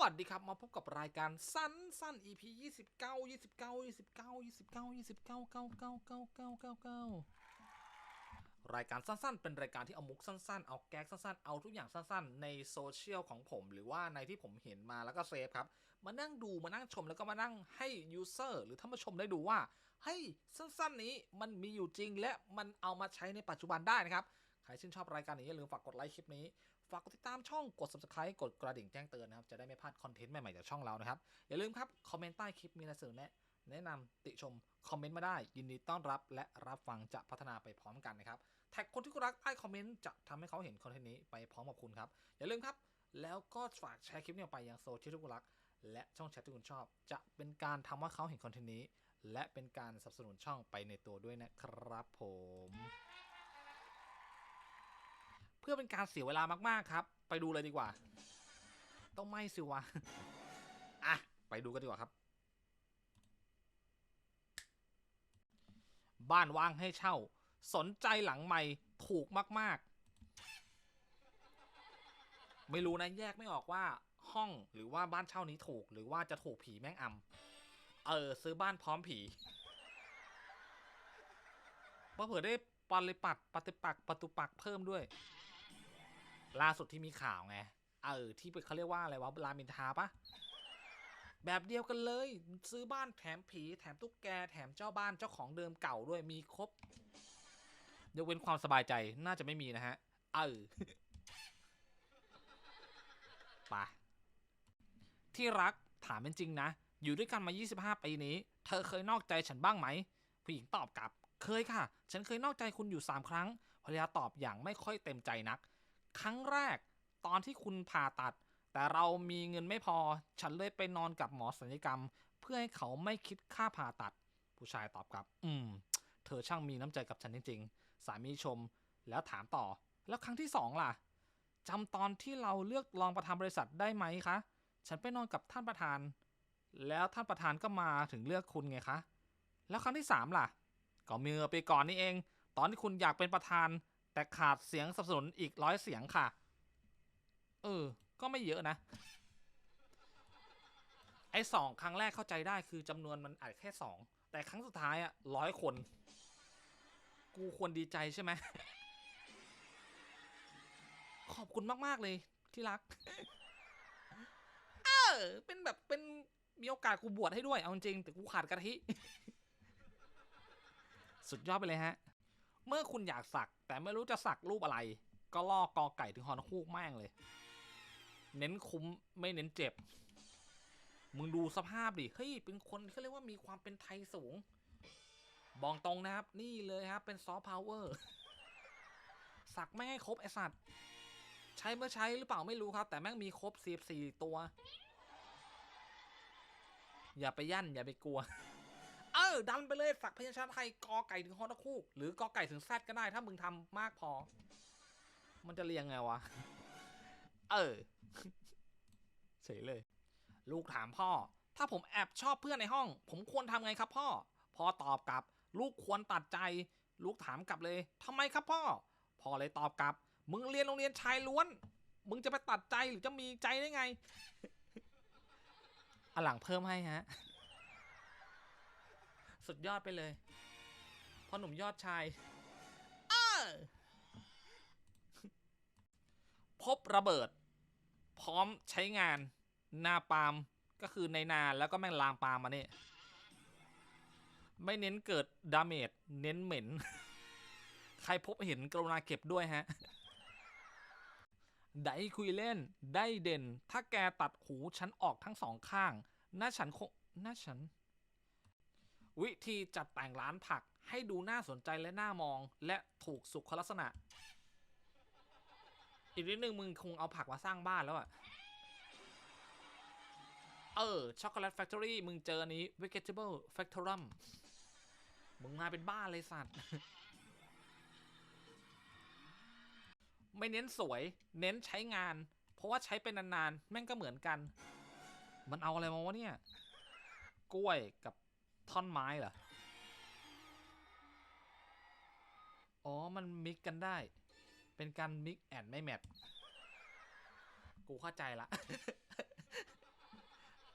วัสดีครับ มาพบกับรายการสั้นสั้น EP 29 29 29 29 29 9 9 9 9 9 9 รายการสั้นๆ เป็นรายการที่เอามุกสั้นๆ เอาแก๊กสั้นๆ เอาทุกอย่างสั้นๆ ในโซเชียลของผมหรือว่าในที่ผมเห็นมาแล้วก็เซฟครับ มานั่งดูมานั่งชมแล้วก็มานั่งให้ยูเซอร์หรือท่านผู้ชมได้ดูว่าเฮ้ยสั้นๆ นี้มันมีอยู่จริงและมันเอามาใช้ในปัจจุบันได้นะครับใครชื่นชอบรายการนี้อย่าลืมฝากกดไลค์คลิปนี้ ฝากกดติดตามช่องกด subscribe กดกระดิ่งแจ้งเตือนนะครับ จะได้ไม่พลาดคอนเทนต์ใหม่ๆจากช่องเรานะครับ อย่าลืมครับ คอมเมนต์ใต้คลิปมีอะไรเสนอแนะแนะนำติชม คอมเมนต์มาได้ ยินดีต้อนรับและรับฟังจะพัฒนาไปพร้อมกันนะครับ แท็กคนที่คุณรักใต้คอมเมนต์จะทำให้เขาเห็นคอนเทนต์นี้ไปพร้อมกับคุณครับ อย่าลืมครับ แล้วก็ฝากแชร์คลิปนี้ออกไปยังโซเชียลที่คุณรัก และช่องแชทที่คุณชอบ จะเป็นการทำว่าเขาเห็นคอนเทนต์นี้ และเป็นการสนับสนุนช่องไปในตัวด้วยนะครับผม เพื่อเป็นการเสียเวลามากๆครับ ไปดูเลยดีกว่า ต้องไม่สิวะอะไปดูกันดีกว่าครับ บ้านว่างให้เช่า สนใจหลังใหม่ถูกมาก ๆ ไม่รู้นะแยกไม่ออกว่าห้องหรือว่าบ้านเช่านี้ถูก หรือว่าจะถูกผีแม่งอำเออ ซื้อบ้านพร้อมผีเผื่อได้ปริปัดปฏิปักปตุปักเพิ่มด้วย ล่าสุดที่มีข่าวไง เออ ที่เขาเรียกว่าอะไรวะรามินทาปะแบบเดียวกันเลย ซื้อบ้านแถมผี แถมตุ๊กแก แถมเจ้าบ้านเจ้าของเดิมเก่าด้วยมีครบยกเว้นความสบายใจน่าจะไม่มีนะฮะ เออไปที่รักถามเป็นจริงนะ อยู่ด้วยกันมา 25 ปีนี้ เธอเคยนอกใจฉันบ้างไหม ผู้หญิงตอบกลับ เคยค่ะ ฉันเคยนอกใจคุณอยู่ 3 ครั้งภรรยาตอบอย่างไม่ค่อยเต็มใจนัก ครั้งแรกตอนที่คุณผ่าตัด แต่เรามีเงินไม่พอ ฉันเลยไปนอนกับหมอศัลยกรรม เพื่อให้เขาไม่คิดค่าผ่าตัด ผู้ชายตอบกลับ อืม เธอช่างมีน้ำใจกับฉันจริง ๆ สามีชม แล้วถามต่อ แล้วครั้งที่สองล่ะจำตอนที่เราเลือกรองประธานบริษัทได้ไหมคะ ฉันไปนอนกับท่านประธาน แล้วท่านประธานก็มาถึงเลือกคุณไงคะ แล้วครั้งที่สามล่ะ ก็เมื่อไปก่อนนี่เอง ตอนที่คุณอยากเป็นประธาน แต่ขาดเสียงสนับสนุนอีกร้อยเสียงค่ะ เออ ก็ไม่เยอะนะ ไอ้สองครั้งแรกเข้าใจได้คือจำนวนมันอาจแค่สอง แต่ครั้งสุดท้ายอะร้อยคน กูควรดีใจใช่ไหม ขอบคุณมาก ๆ เลยที่รัก เออ เป็นแบบเป็นมีโอกาสกูบวชให้ด้วย เอาจริงแต่กูขาดกะทิ สุดยอดไปเลยฮะ เมื่อคุณอยากสัก แต่ไม่รู้จะสักรูปอะไร ก็ลอกกอไก่ถึงฮอนคูกแม่งเลย เน้นคุ้มไม่เน้นเจ็บ มึงดูสภาพดิเฮ้ยเป็นคนเขาเรียกว่ามีความเป็นไทยสูง บอกตรงนะครับ นี่เลยครับ เป็นซอฟต์พาวเวอร์สักไม่ให้ครบไอสัตว์ ใช้เมื่อใช้หรือเปล่าไม่รู้ครับ แต่แม่งมีครบ44ตัว อย่าไปยั่นอย่าไปกลัว เออ ดันไปเลยสักพยัญชนะไทยกอไก่ถึงฮอนคูกหรือกอไก่ถึงแซดก็ได้ ถ้ามึงทำมากพอ มันจะเรียงไงวะ เออเฉยเลย ลูกถามพ่อ ถ้าผมแอบชอบเพื่อนในห้อง ผมควรทำไงครับพ่อ พ่อตอบกลับ ลูกควรตัดใจ ลูกถามกลับเลยทำไมครับพ่อ พ่อเลยตอบกลับ มึงเรียนโรงเรียนชายล้วน มึงจะไปตัดใจหรือจะมีใจได้ไงอันหลังเพิ่มให้ฮะ สุดยอดไปเลยพ่อหนุ่มยอดชายเออพบระเบิด พร้อมใช้งานนาปามก็คือในนาแล้วก็แม่งลามปามมาเนี่ยไม่เน้นเกิดดาเมจเน้นเหม็น ใครพบเห็นกรุณาเก็บด้วยฮะ ได้คุยเล่นได้เด่น ถ้าแกตัดหูฉันออกทั้งสองข้างน่าฉันคงน่าฉัน วิธีจัดแต่งร้านผักให้ดูน่าสนใจและน่ามอง และถูกสุขลักษณะ อีกนิดนึงมึงคงเอาผักมาสร้างบ้านแล้วอะเออช็อกโกแลตแฟคทอรี่มึงเจออันนี้ vegetable factorum มึงมาเป็นบ้านเลยสัตว์ ไม่เน้นสวย เน้นใช้งาน เพราะว่าใช้เป็นนานๆ แม่งก็เหมือนกัน มันเอาอะไรมาวะเนี่ย กล้วยกับ ท่อนไม้เหรอ อ๋อ มันมิกกันได้ เป็นการมิกแอนไม่แมท กูเข้าใจละ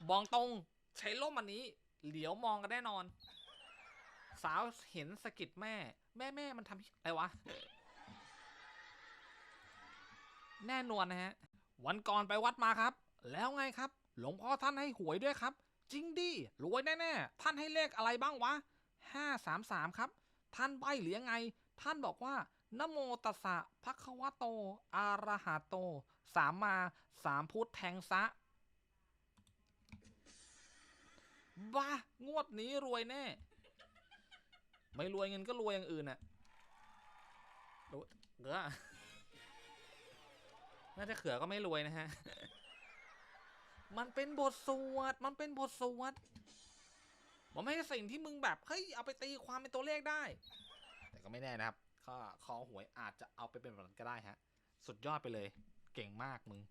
บองตรง ใช้ล่มอันนี้ เหลียวมองกันแน่นอน สาวเห็นสะกิดแม่ แม่แม่มันทำอะไรวะ แน่นอนนะฮะ วันก่อนไปวัดมาครับ แล้วไงครับ หลวงพ่อท่านให้หวยด้วยครับ จริงดิรวยแน่ๆ ท่านให้เลขอะไรบ้างวะห้าสามสามครับ ท่านใบหรือยังไง ท่านบอกว่านโมตัสสะภะคะวะโตอะระหะโต สามมาสามพุทธแทงซะ บ้า งวดนี้รวยแน่ ไม่รวยเงินก็รวยอย่างอื่นน่ะเขือน่าจะเขือก็ไม่รวยนะฮะ มันเป็นบทสวด มันเป็นบทสวด มันไม่ใช่สิ่งที่มึงแบบ เฮ้ย เอาไปตีความเป็นตัวเลขได้ แต่ก็ไม่แน่นะครับข้อคอหวยอาจจะเอาไปเป็นแบบนั้นก็ได้ฮะ สุดยอดไปเลย เก่งมากมึง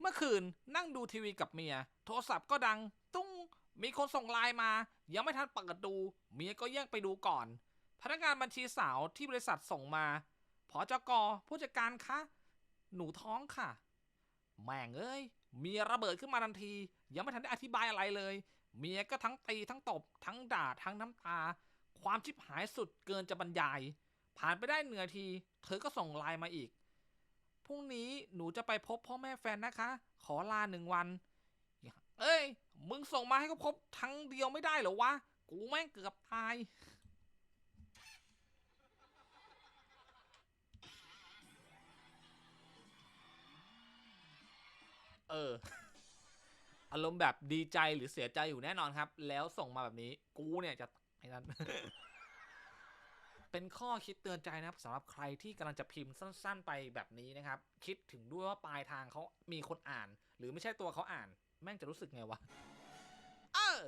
เมื่อคืนนั่งดูทีวีกับเมีย โทรศัพท์ก็ดัง ตุ้ง มีคนส่งไลน์มา ยังไม่ทันเปิดดู เมียก็แย่งไปดูก่อน พนักงานบัญชีสาวที่บริษัทส่งมา พอจกผู้จัดการคะ หนูท้องค่ะ แม่งเอ้ย เมียระเบิดขึ้นมาทันที ยังไม่ทันได้อธิบายอะไรเลย เมียก็ทั้งตีทั้งตบ ทั้งด่าทั้งน้ำตา ความชิบหายสุดเกินจะบรรยาย ผ่านไปได้เหนือที เธอก็ส่งไลน์มาอีกพรุ่งนี้หนูจะไปพบพ่อแม่แฟนนะคะ ขอลาหนึ่งวัน เอ้ย มึงส่งมาให้เขาพบทั้งเดียวไม่ได้เหรอวะ กูแม่งเกือบตาย เออ อารมณ์แบบดีใจหรือเสียใจอยู่แน่นอนครับ แล้วส่งมาแบบนี้ กูเนี่ยจะไอ้นั้น เป็นข้อคิดเตือนใจนะครับสำหรับใครที่กำลังจะพิมพ์สั้น ๆ ไปแบบนี้นะครับ คิดถึงด้วยว่าปลายทางเขามีคนอ่าน หรือไม่ใช่ตัวเขาอ่าน แม่งจะรู้สึกไงวะ เออ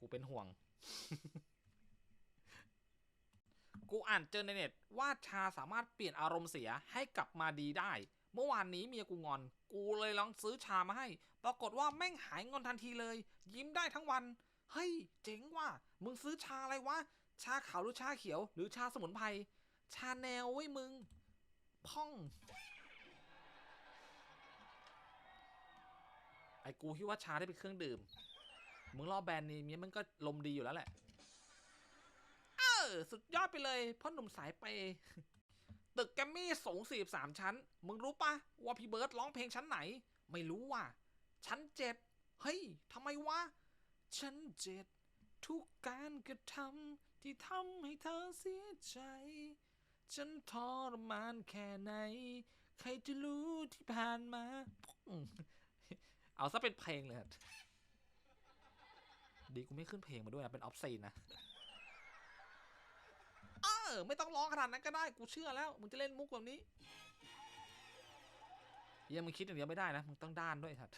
กูเป็นห่วง กูอ่านเจอในเน็ตว่าชาสามารถเปลี่ยนอารมณ์เสียให้กลับมาดีได้ เมื่อวานนี้เมียกูงอน กูเลยลองซื้อชามาให้ ปรากฏว่าแม่งหายงอนทันทีเลย ยิ้มได้ทั้งวัน เฮ้ย เจ๋งว่ะ มึงซื้อชาอะไรวะ ชาขาวหรือชาเขียว หรือชาสมุนไพร ชาแนวเว้ยมึง พ่อง ไอ้กูคิดว่าชาได้เป็นเครื่องดื่ม มึงรอแบรนด์นี้เนี้ยมันก็ลมดีอยู่แล้วแหละ ออสุดยอดไปเลยพ่อหนุ่มสายเปตึกแกมมี่สูง 43 ชั้น มึงรู้ปะว่าพี่เบิร์ดร้องเพลงชั้นไหน ไม่รู้ว่ะ ชั้นเจ็ดเฮ้ยทำไมวะ ชั้นเจ็ดทุกการกระทำที่ทำให้เธอเสียใจ ฉันทรมานแค่ไหน ใครจะรู้ที่ผ่านมา เอาซะเป็นเพลงเลยดีกูไม่ขึ้นเพลงมาด้วยนะ เป็นออฟซีนนะ ออไม่ต้องร้องขนาดนั้นก็ได้ กูเชื่อแล้ว มึงจะเล่นมุกแบบนี้เหี้ยังมึงคิดอย่างเดียวไม่ได้นะ มึงต้องด้านด้วยครับ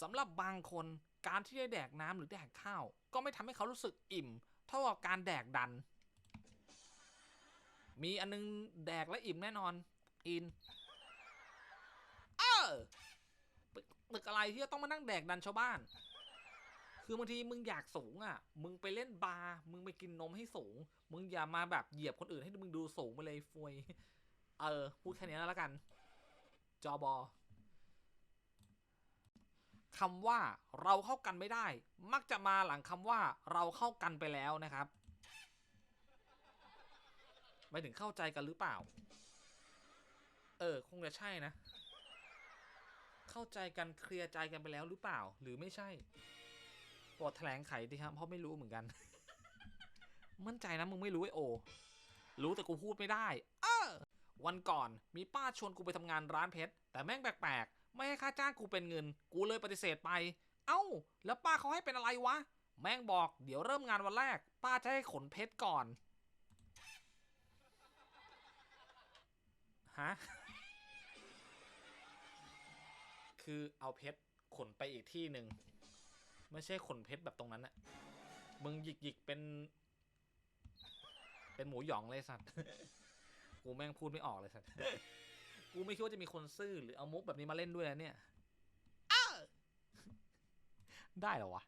สำหรับบางคนการที่ได้แดกน้ำหรือแดกข้าว ก็ไม่ทำให้เขารู้สึกอิ่ม เท่ากับการแดกดัน มีอันนึงแดกและอิ่มแน่นอน อิน เออตึกตึกอะไรที่จะต้องมานั่งแดกดันชาวบ้าน คือบางทีมึงอยากสูงอะ มึงไปเล่นบาร์มึงไปกินนมให้สูง มึงอย่ามาแบบเหยียบคนอื่นให้มึงดูสูงไปเลยฟวยเออ พูดแค่นี้แล้วกัน จอบอคำว่าเราเข้ากันไม่ได้ มักจะมาหลังคำว่าเราเข้ากันไปแล้วนะครับไม่ถึงเข้าใจกันหรือเปล่า เออ คงจะใช่นะ เข้าใจกันเคลียร์ใจกันไปแล้วหรือเปล่า หรือไม่ใช่ โปรดแถลงไขดิครับ เพราะไม่รู้เหมือนกัน มั่นใจนะมึงไม่รู้ไอโอ รู้แต่กูพูดไม่ได้ เออ วันก่อนมีป้าชวนกูไปทำงานร้านเพชร แต่แม่งแปลกๆ ไม่ให้ค่าจ้างกูเป็นเงิน กูเลยปฏิเสธไป เอ้า แล้วป้าเขาให้เป็นอะไรวะ แม่งบอกเดี๋ยวเริ่มงานวันแรก ป้าจะให้ขนเพชรก่อน ฮะ คือเอาเพชรขนไปอีกที่หนึ่ง ไม่ใช่ขนเพชรแบบตรงนั้นอะมึงหยิกหยิกๆเป็น เป็นหมูหยองเลยสัตว์ กูแม่งพูดไม่ออกเลยสัตว์ กูไม่คิดว่าจะมีคนซื่อหรือเอามุกแบบนี้มาเล่นด้วยนะเนี่ยอได้เหรอวะ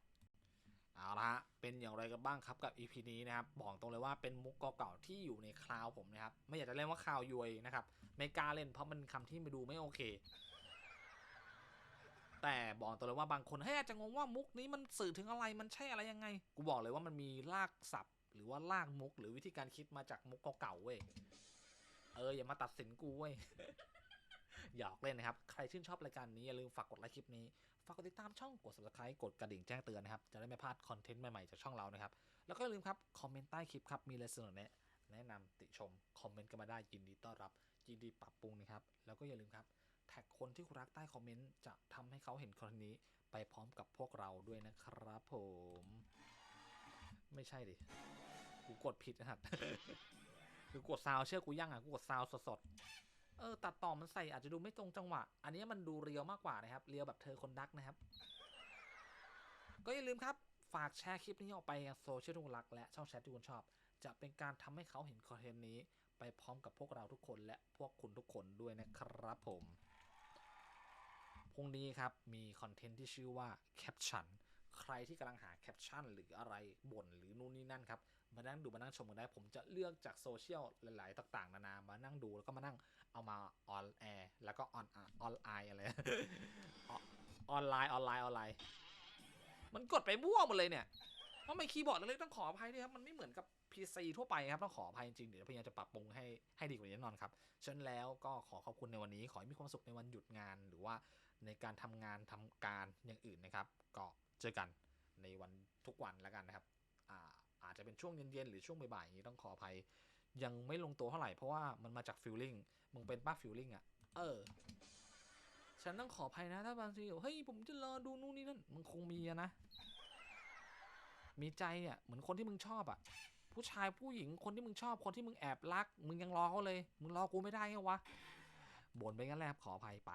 เอาละฮะเป็นเป็นอย่างไรกันบ้างครับกับ EP นี้นะครับ บอกตรงเลยว่าเป็นมุกเก่าๆที่อยู่ในคลาวผมนะครับ ไม่อยากจะเล่นว่าคลาวยวยนะครับ ไม่กล้าเล่นเพราะมันคำที่มาดูไม่โอเค แต่บอกตรงเลยว่าบางคนเฮ้ยอาจจะงงว่ามุกนี้มันสื่อถึงอะไรมันใช่อะไรยังไง กูบอกเลยว่ามันมีลากศัพท์ หรือว่าลากมุก หรือวิธีการคิดมาจากมุกเก่าๆเว้ยเอออย่ามาตัดสินกูเว้ยหยอกเล่นนะครับ ใครชื่นชอบรายการนี้ อย่าลืมฝากกดไลค์คลิปนี้ ฝากกดติดตามช่องกด subscribe กดกระดิ่งแจ้งเตือนนะครับ จะได้ไม่พลาดคอนเทนต์ใหม่ ๆ จากช่องเรานะครับ แล้วก็อย่าลืมครับ คอมเมนต์ใต้คลิปครับ มีอะไรเสนอแนะแนะนำติชม คอมเมนต์กันมาได้ยินดีต้อนรับยินดีปรับปรุงนะครับ แล้วก็อย่าลืมครับ ท็กคนที่คุณรักใต้คอมเมนต์จะทำให้เขาเห็นคอนเทนต์นี้ไปพร้อมกับพวกเราด้วยนะครับผม ไม่ใช่ดิ กูกดผิดนะครับคือกดซาวเชื่อกูยังอะกูกดซาวสดๆ เออ ตัดต่อมันใส่อาจจะดูไม่ตรงจังหวะ อันนี้มันดูเรียวมากกว่านะครับ เรียวแบบเธอคนดักนะครับ ก็อย่าลืมครับ ฝากแชร์คลิปนี้ออกไปยังโซเชียลที่คุณรักและช่องแชทที่คุณชอบ จะเป็นการทำให้เขาเห็นคอนเทนต์นี้ ไปพร้อมกับพวกเราทุกคนและพวกคุณทุกคนด้วยนะครับผม พรุ่งนี้ครับ มีคอนเทนต์ที่ชื่อว่าแคปชั่นใครที่กำลังหาแคปชั่นหรืออะไรบ่นหรือนู่นนี่นั่นครับ มานั่งดูมานั่งชมกันได้ ผมจะเลือกจากโซเชียลหลาย ๆ ต่างๆ นานามานั่งดูแล้วก็มานั่งเอามาออนแอร์แล้วก็ออนออนไลน์อะไรออนไลน์ออนไลน์ออนไลน์มันกดไปมั่วหมดเลยเนี่ยเพราะไม่คีย์บอร์ดเล็กๆต้องขออภัยด้วยครับ มันไม่เหมือนกับ PC ทั่วไปครับ ต้องขออภัยจริงๆเดี๋ยวพยายามจะปรับปรุงให้ให้ดีกว่านี้แน่นอนครับฉะนั้นแล้วก็ขอขอบคุณในวันนี้ ขอให้มีความสุขในวันหยุดงาน หรือว่า ในการทำงานทำการอย่างอื่นนะครับ ก็เจอกันในวันทุกวันแล้วกันนะครับอาอาจจะเป็นช่วงเย็นๆหรือช่วงบ่ายๆอย่างนี้ต้องขออภัย ยังไม่ลงตัวเท่าไหร่เพราะว่ามันมาจากฟิลลิ่งมึงเป็นป้าฟิลลิ่งอะ เออ ฉันต้องขออภัยนะถ้าบางทีเฮ้ยผมจะรอดูนู่นนี่นั่นมึงคงมีะนะ มีใจเนี่ยเหมือนคนที่มึงชอบอะผู้ชายผู้หญิงคนที่มึงชอบคนที่มึงแอบรัก มึงยังรอเขาเลย มึงรอกูไม่ได้ไงวะบ่นไปงั้นแหละขออภัยไป